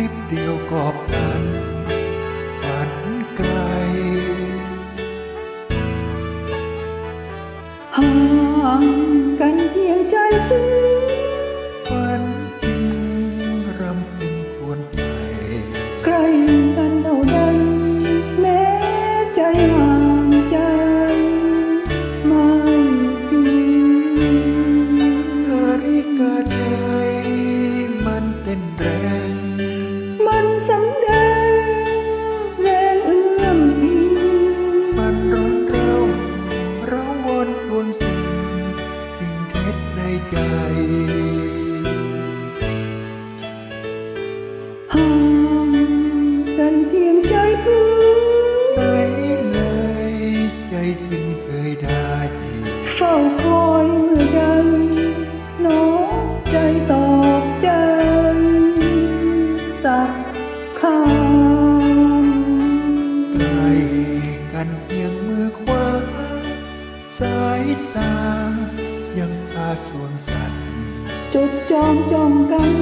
คลิปเดียวกอบกันฝันไกลห่างกันเพียงใจซึ้งฝันจริงรำพึงทวนไปใกล้ำแดงแรงเอื้อมอิงมันร้อนเร้าเร้าวนทวงสิ่งจริงเท็จในใจ สวงสัตว์จดจองจ้องกัน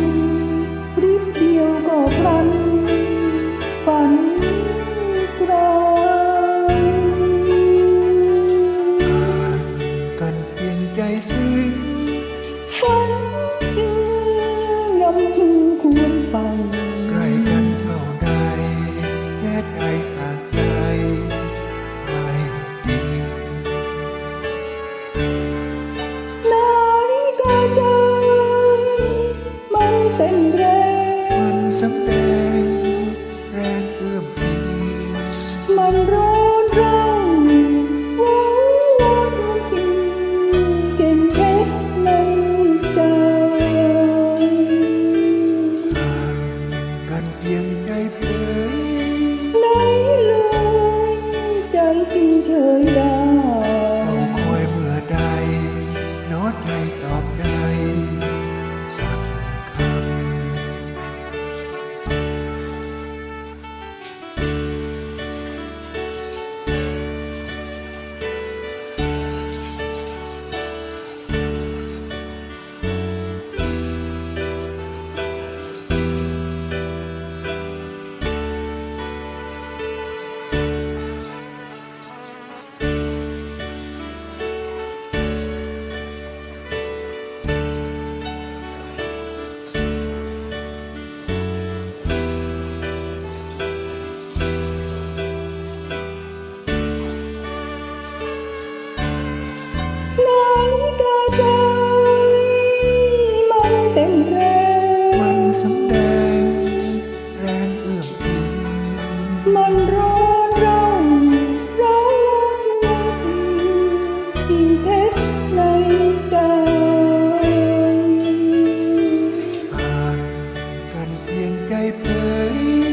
ริบเดียวก็พลันฝันไกลห่างกันเพียงใจซึ้งฝันจึงยำพึงควรฟังใกล้กันเท่าใดแม้ใจ ใจจริงเฉยได้เราำแดงแรงเอื้อมอิงมันร้อนร้อนร้าทวงสิ่งจริงเท็จในใจอ่านกันเพียงใจเผย